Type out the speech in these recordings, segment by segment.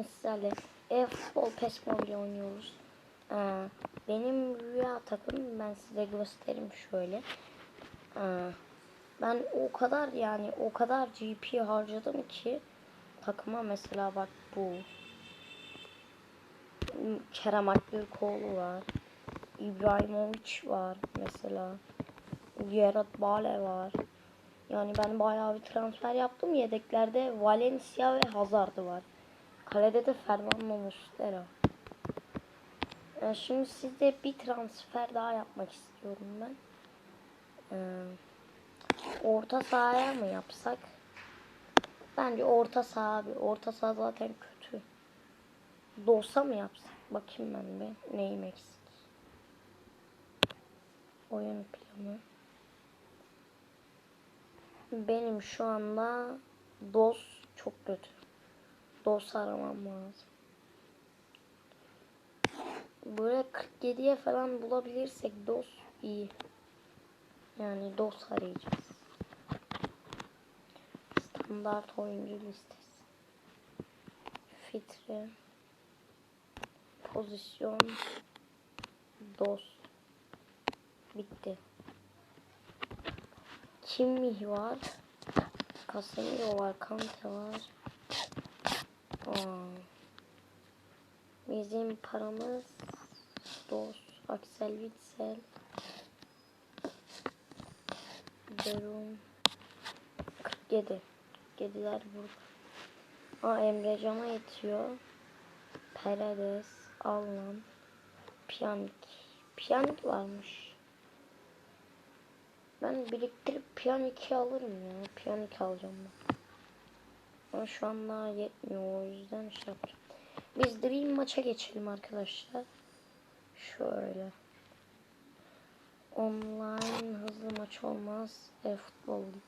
bugün sizlerle e-futbol PES Mobile oynuyoruz. Ee, benim rüya takım ben size göstereyim şöyle. Ee, ben o kadar yani o kadar GP harcadım ki takıma mesela bak bu Kerem Aktürkoğlu var. İbrahimovic var mesela. Gerard Bale var. Yani ben bayağı bir transfer yaptım. Yedeklerde Valencia ve Hazard var. Kalede de Fernando Muslera. Yani şimdi size bir transfer daha yapmak istiyorum ben. Ee, orta sahaya mı yapsak? Bence orta saha abi. Orta saha zaten kötü. Dosa mı yapsak? Bakayım ben bir. Neyim eksik? Oyun planı. Benim şu anda DOS çok kötü. DOS aramam lazım. Böyle 47'ye falan bulabilirsek DOS iyi. Yani DOS arayacağız. Standart oyuncu listesi. Filtre. Pozisyon. DOS. Bitti. Kimih var. Casemiro var. Kante var. Bizim paramız Dos, Axel Witsel Derum 47 47'ler burada. Aa Emre Can'a yetiyor. Paredes, Alman, Pjanic. Pjanic varmış. Ben biriktirip Pjanic'i alırım ya. Pjanic alacağım ben. Ama şu an daha yetmiyor o yüzden şey yapacağım. Biz Dream maça geçelim arkadaşlar. Şöyle. Online hızlı maç olmaz. E futbol lig.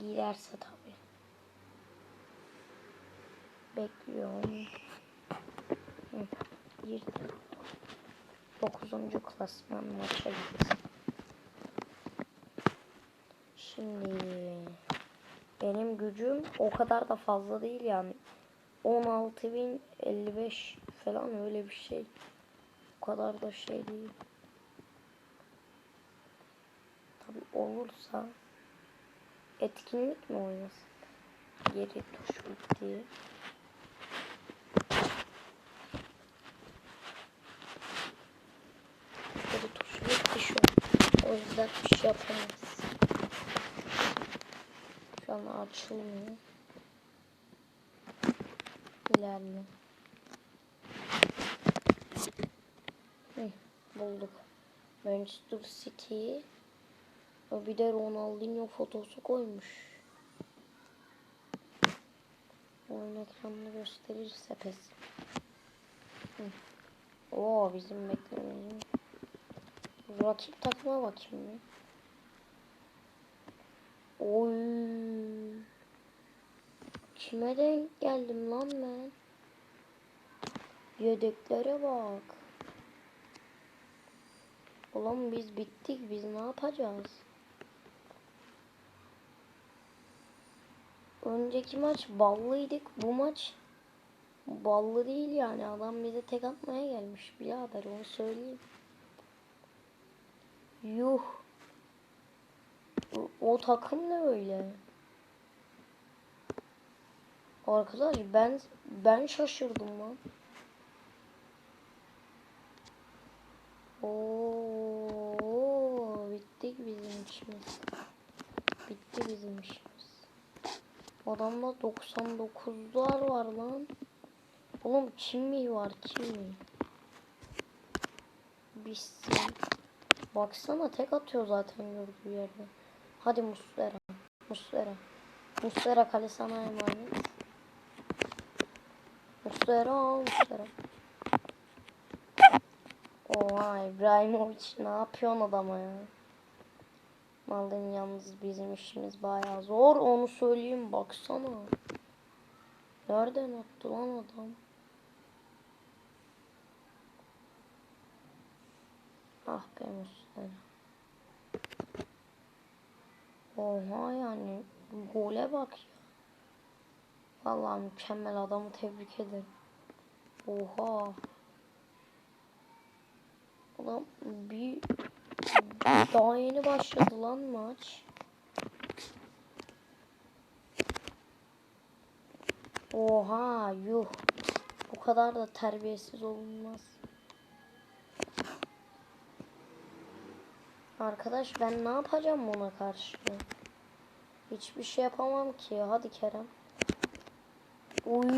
Girerse tabii. Bekliyorum. Hı, girdi. 9. klasman maça gidiyor. Şimdi benim gücüm o kadar da fazla değil yani. 16.055 falan öyle bir şey. O kadar da şey değil. Tabi olursa etkinlik mi oynasın? Geri tuş bitti. Geri tuş bitti şu an. O yüzden bir şey yapamayız. Şu an açılmıyor. İlerle. Bulduk. Manchester City. Bir de Ronaldinho fotosu koymuş. Oyun ekranını gösterirse pes. Oo bizim beklememiz. Rakip takıma bakayım bir. Oy. Kime denk geldim lan ben? Yedeklere bak. Ulan biz bittik. Biz ne yapacağız? Önceki maç ballıydık. Bu maç ballı değil yani. Adam bize tek atmaya gelmiş. Birader onu söyleyeyim. Yuh. O, takım ne öyle? Arkadaş ben ben şaşırdım lan. Oo, bittik bizim işimiz. Bitti bizim işimiz. Adamda 99'lar var lan. Oğlum kim mi var kim mi? Bitsin. Baksana tek atıyor zaten gördüğü yerde. Hadi Muslera. Muslera. Muslera kale sana emanet. Muslera, Muslera. Oha İbrahimovic ne yapıyorsun adama ya? Malın yalnız bizim işimiz bayağı zor onu söyleyeyim baksana. Nereden attı lan adam? Ah be Oha yani gole bak ya. Vallahi mükemmel adamı tebrik ederim. Oha. Ulan bir daha yeni başladı lan maç. Oha yuh. Bu kadar da terbiyesiz olunmaz. Arkadaş ben ne yapacağım buna karşı? Hiçbir şey yapamam ki. Hadi Kerem. Uy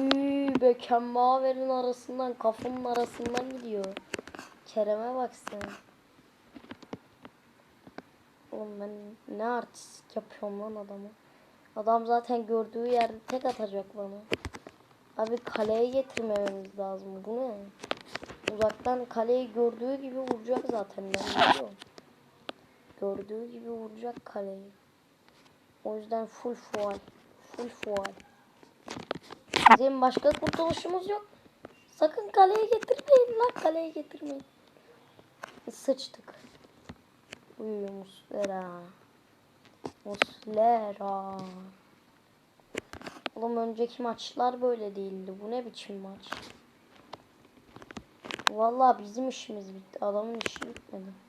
Beckenbauer'in arasından kafamın arasından gidiyor. Kerem'e bak sen. Oğlum ben ne artist yapıyorum lan adamı. Adam zaten gördüğü yerde tek atacak bana. Abi kaleye getirmememiz lazım. Bu ne? Uzaktan kaleyi gördüğü gibi vuracak zaten ben biliyorum. Gördüğü gibi vuracak kaleyi. O yüzden full fual. Full fual. Bizim başka kurtuluşumuz yok. Sakın kaleye getirmeyin lan kaleye getirmeyin. Sıçtık. Uy Muslera. Muslera. Oğlum önceki maçlar böyle değildi. Bu ne biçim maç? Vallahi bizim işimiz bitti. Adamın işi bitmedi.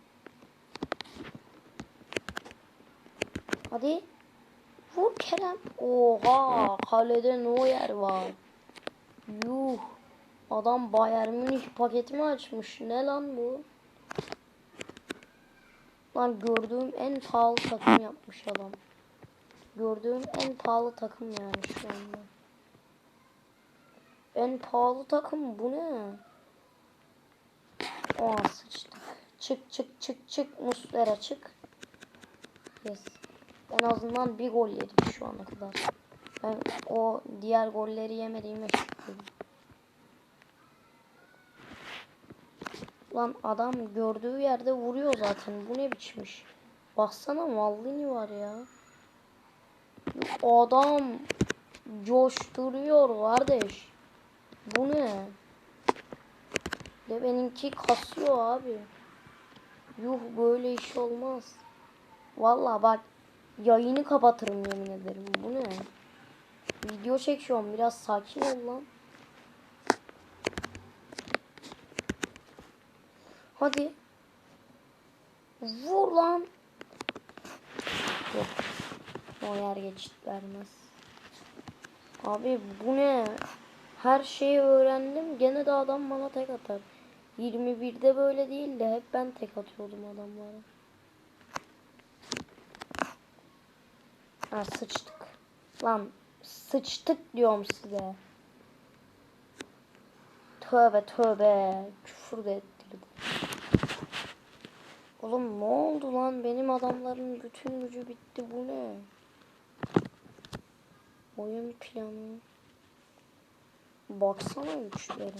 Hadi. Vur Kerem. Oha. Kalede Neuer var. Yuh. Adam Bayern Münih paketimi açmış. Ne lan bu? Lan gördüğüm en pahalı takım yapmış adam. Gördüğüm en pahalı takım yani şu anda. En pahalı takım bu ne? Aa sıçtık. Çık çık çık çık Muslera çık. Yes. En azından bir gol yedik şu ana kadar. Ben o diğer golleri yemediğime şükür. Lan adam gördüğü yerde vuruyor zaten. Bu ne biçmiş? Baksana Maldini var ya. Adam coşturuyor kardeş. Bu ne? De benimki kasıyor abi. Yuh böyle iş olmaz. Vallahi bak yayını kapatırım yemin ederim. Bu ne? Video çekiyorum biraz sakin ol lan. Hadi. Vur lan. Yok. O yer geçit vermez. Abi bu ne? Her şeyi öğrendim. Gene de adam bana tek atar. 21'de böyle değil de hep ben tek atıyordum adamlara. Ha sıçtık. Lan sıçtık diyorum size. Tövbe tövbe. Küfür de ettirdi. Oğlum ne oldu lan? Benim adamların bütün gücü bitti. Bu ne? Oyun planı. Baksana güçleri.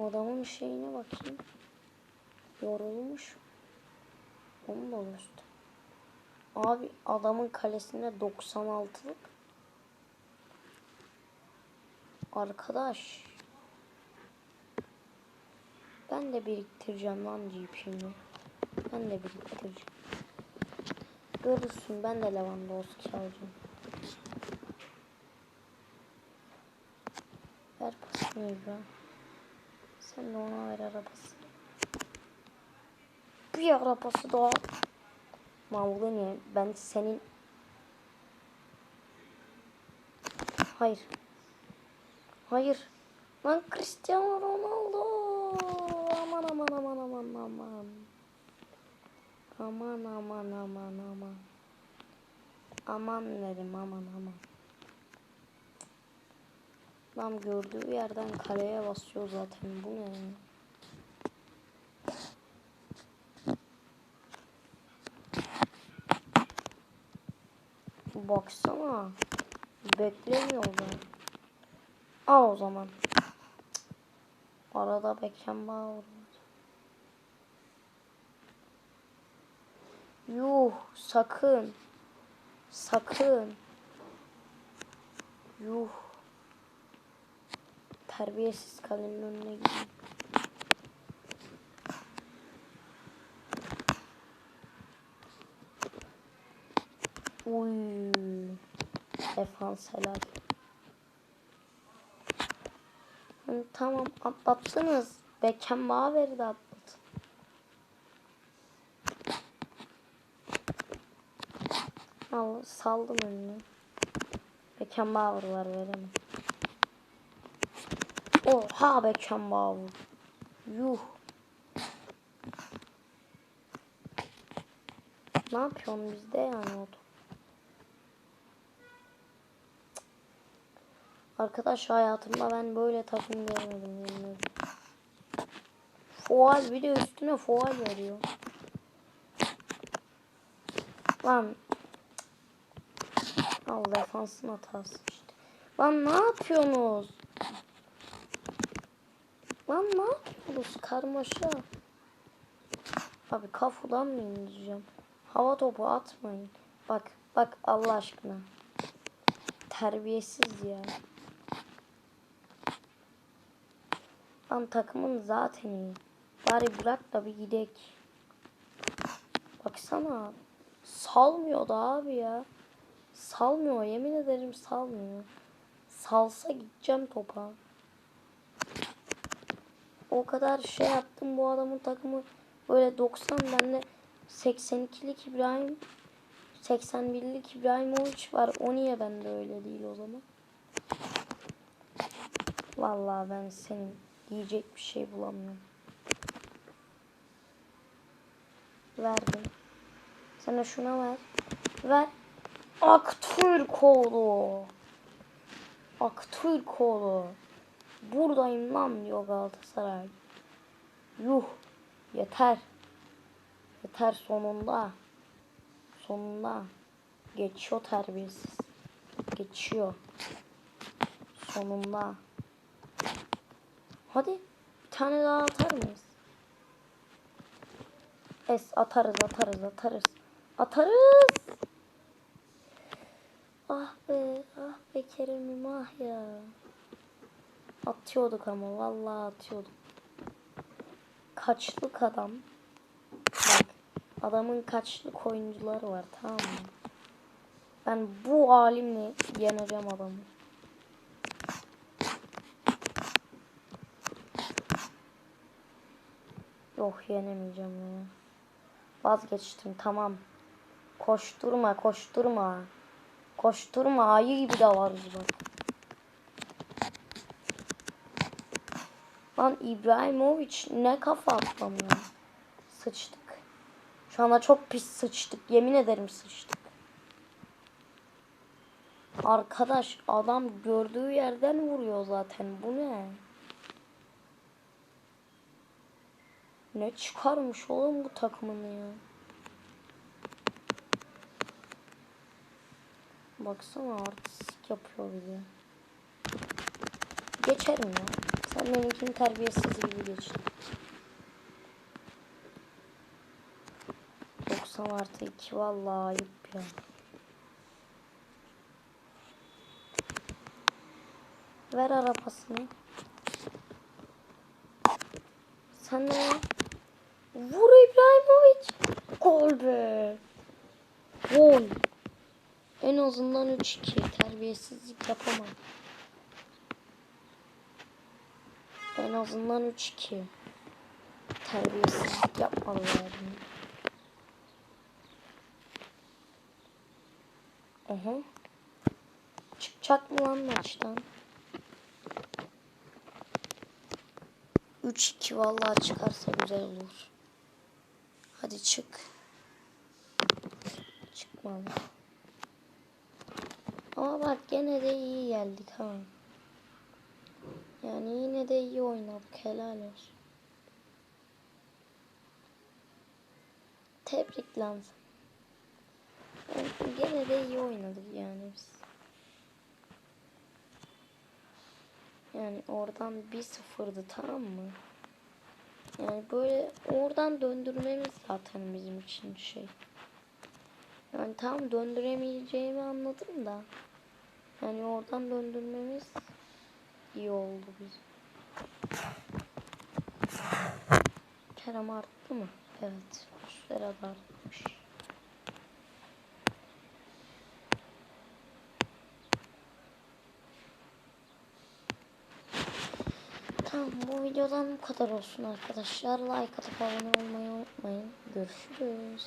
Adamın şeyine bakayım. Yorulmuş. Onu da göster. Abi adamın kalesinde 96'lık. Arkadaş. Ben de biriktireceğim lan GP'mi. Ben de biriktireceğim. Görürsün ben de Lewandowski alacağım. Ver pasını İbrahim. Sen de ona ver arabası. Bir arabası daha. Mavlini ben senin... Hayır. Hayır. Lan Cristiano Ronaldo. Aman aman aman aman aman. Aman aman aman aman. Aman dedim aman aman. Adam gördüğü yerden kaleye basıyor zaten. Bu ne? Baksana. Beklemiyor da. Al o zaman. Arada Beckenbauer var. Yuh sakın. Sakın. Yuh. Terbiyesiz kalenin önüne gidin. Uy. Defans helal. Tamam atlattınız. Beckenbauer'i de atlatın. Al saldım önünü. Beckenbauer var veremem. Oha Beckenbauer. Yuh. Ne yapıyorsun bizde yani o top? Arkadaş hayatımda ben böyle takım görmedim. Fual bir de üstüne fual veriyor. Lan. Al defansın hatası işte. Lan ne yapıyorsunuz? Lan ne yapıyorsunuz? Karmaşa. Abi kafadan mı indireceğim? Hava topu atmayın. Bak bak Allah aşkına. Terbiyesiz ya. Lan takımın zaten iyi. Bari bırak da bir gidek. Baksana. Salmıyor da abi ya. Salmıyor yemin ederim salmıyor. Salsa gideceğim topa. O kadar şey yaptım bu adamın takımı böyle 90 bende 82'lik İbrahim 81'lik İbrahimovic var. O niye bende öyle değil o zaman? Vallahi ben senin diyecek bir şey bulamıyorum. Verdim. Sana şuna ver. Ver. Aktürk oğlu. Aktürk oğlu. Buradayım lan diyor Galatasaray. Yuh. Yeter. Yeter sonunda. Sonunda. Geçiyor terbiyesiz. Geçiyor. Sonunda. Hadi. Bir tane daha atar mıyız? Es atarız atarız atarız. Atarız. Ah be ah be Kerem'im ah ya. Atıyorduk ama vallahi atıyorduk. Kaçlık adam. Bak adamın kaçlık oyuncuları var tamam mı? Ben bu halimle yeneceğim adamı. Yok yenemeyeceğim ya. Vazgeçtim tamam. Koşturma koşturma. Koşturma ayı gibi de varız bak. Lan İbrahimovic ne kafa atmam ya. Sıçtık. Şu anda çok pis sıçtık. Yemin ederim sıçtık. Arkadaş adam gördüğü yerden vuruyor zaten. Bu ne? Ne çıkarmış oğlum bu takımını ya. Baksana artistik yapıyor bize. Geçerim ya. Sen benimkini terbiyesiz gibi geçtin. 90 artı 2 vallahi ayıp ya. Ver arabasını. Sen de ver. Vur İbrahimovic. Gol be. Gol. En azından 3-2. Terbiyesizlik yapamam. En azından 3-2. Terbiyesizlik yapmadılar. Aha. Çıkacak mı lan maçtan? 3-2 vallahi çıkarsa güzel olur. Hadi çık. Çıkmadı. Ama bak gene de iyi geldik ha. Yani yine de iyi oynadık. Helal olsun. Tebrik lazım. Yani gene de iyi oynadık yani biz. Yani oradan bir sıfırdı tamam mı? Yani böyle oradan döndürmemiz zaten bizim için şey. Yani tam döndüremeyeceğimi anladım da. Yani oradan döndürmemiz iyi oldu bizim. Kerem arttı mı? Evet. Şurada artmış. Tamam bu videodan bu kadar olsun arkadaşlar. Like atıp abone olmayı unutmayın. Görüşürüz.